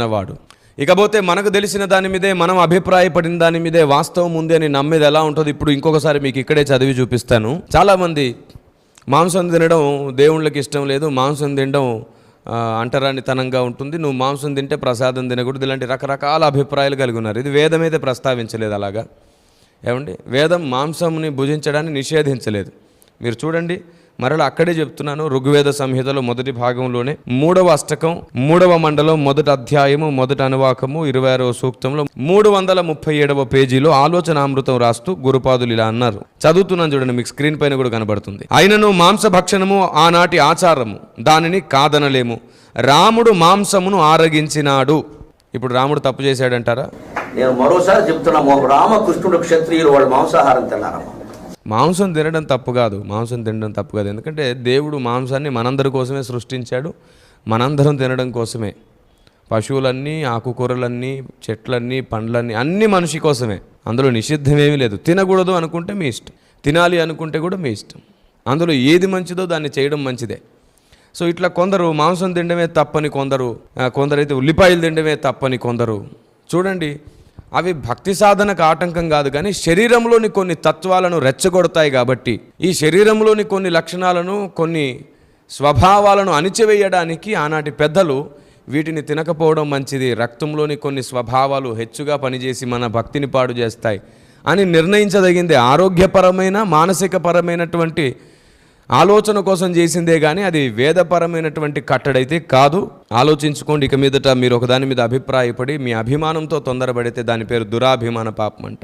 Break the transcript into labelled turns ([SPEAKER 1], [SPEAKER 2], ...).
[SPEAKER 1] వాడు ఇకపోతే మనకు తెలిసిన దాని మీదే మనం అభిప్రాయపడిన దాని మీదే వాస్తవం ఉంది అని నమ్మేది ఎలా ఉంటుంది? ఇప్పుడు ఇంకొకసారి మీకు ఇక్కడే చదివి చూపిస్తాను. చాలామంది మాంసం తినడం దేవుళ్ళకి ఇష్టం లేదు మాంసం తినడం అంటరానితనంగా ఉంటుంది. నువ్వు మాంసం తింటే ప్రసాదం తినకూడదు. ఇలాంటి రకరకాల అభిప్రాయాలు కలిగి ఉన్నారు. ఇది వేదం అయితే ప్రస్తావించలేదు అలాగా. ఏమండి? వేదం మాంసంని భుజించడాన్ని నిషేధించలేదు. మీరు చూడండి మరలా అక్కడే చెప్తున్నాను ఋగ్వేద సంహితలో మొదటి భాగంలోనే మూడవ అష్టకం మూడవ మండలం మొదటి అధ్యాయము మొదటి అనువాకము ఇరవై ఆరవ సూక్తంలో మూడు వందల ముప్పై ఏడవ పేజీలో ఆలోచనామృతం రాస్తూ గురుపాదులు ఇలా అన్నారు. చదువుతున్నాను చూడండి మీకు స్క్రీన్ పైన కూడా కనబడుతుంది. అయినను మాంసభక్షణము ఆనాటి ఆచారము దానిని కాదనలేము. రాముడు మాంసమును ఆరగించినాడు. ఇప్పుడు రాముడు తప్పు చేశాడంటారా?
[SPEAKER 2] నేను మరోసారి చెప్తున్నా రామకృష్ణుడు క్షత్రియులు వాళ్ళు మాంసాహారం తిన్నారమ్మా.
[SPEAKER 1] మాంసం తినడం తప్పు కాదు మాంసం తినడం తప్పు కాదు. ఎందుకంటే దేవుడు మాంసాన్ని మనందరి కోసమే సృష్టించాడు మనందరం తినడం కోసమే. పశువులన్నీ ఆకుకూరలన్నీ చెట్లన్నీ పండ్లన్నీ అన్నీ మనిషి కోసమే. అందులో నిషిద్ధమేమీ లేదు. తినకూడదు అనుకుంటే మీ ఇష్టం. తినాలి అనుకుంటే కూడా మీ ఇష్టం. అందులో ఏది మంచిదో దాన్ని చేయడం మంచిదే. సో ఇట్లా కొందరు మాంసం తినడమే తప్పని కొందరు కొందరైతే ఉల్లిపాయలు తినడమే తప్పని కొందరు. చూడండి అవి భక్తి సాధనకు ఆటంకం కాదు కానీ శరీరంలోని కొన్ని తత్వాలను రెచ్చగొడతాయి కాబట్టి ఈ శరీరంలోని కొన్ని లక్షణాలను కొన్ని స్వభావాలను అణిచివేయడానికి ఆనాటి పెద్దలు వీటిని తినకపోవడం మంచిది. రక్తంలోని కొన్ని స్వభావాలు హెచ్చుగా పనిచేసి మన భక్తిని పాడు చేస్తాయి అని నిర్ణయించదగింది. ఆరోగ్యపరమైన మానసికపరమైనటువంటి ఆలోచన కోసం చేసిందే కానీ అది వేదపరమైనటువంటి కట్టడైతే కాదు. ఆలోచించుకోండి ఇక మీదట మీరు ఒకదాని మీద అభిప్రాయపడి మీ అభిమానంతో తొందరపడితే దాని పేరు దురాభిమాన పాపం అంట.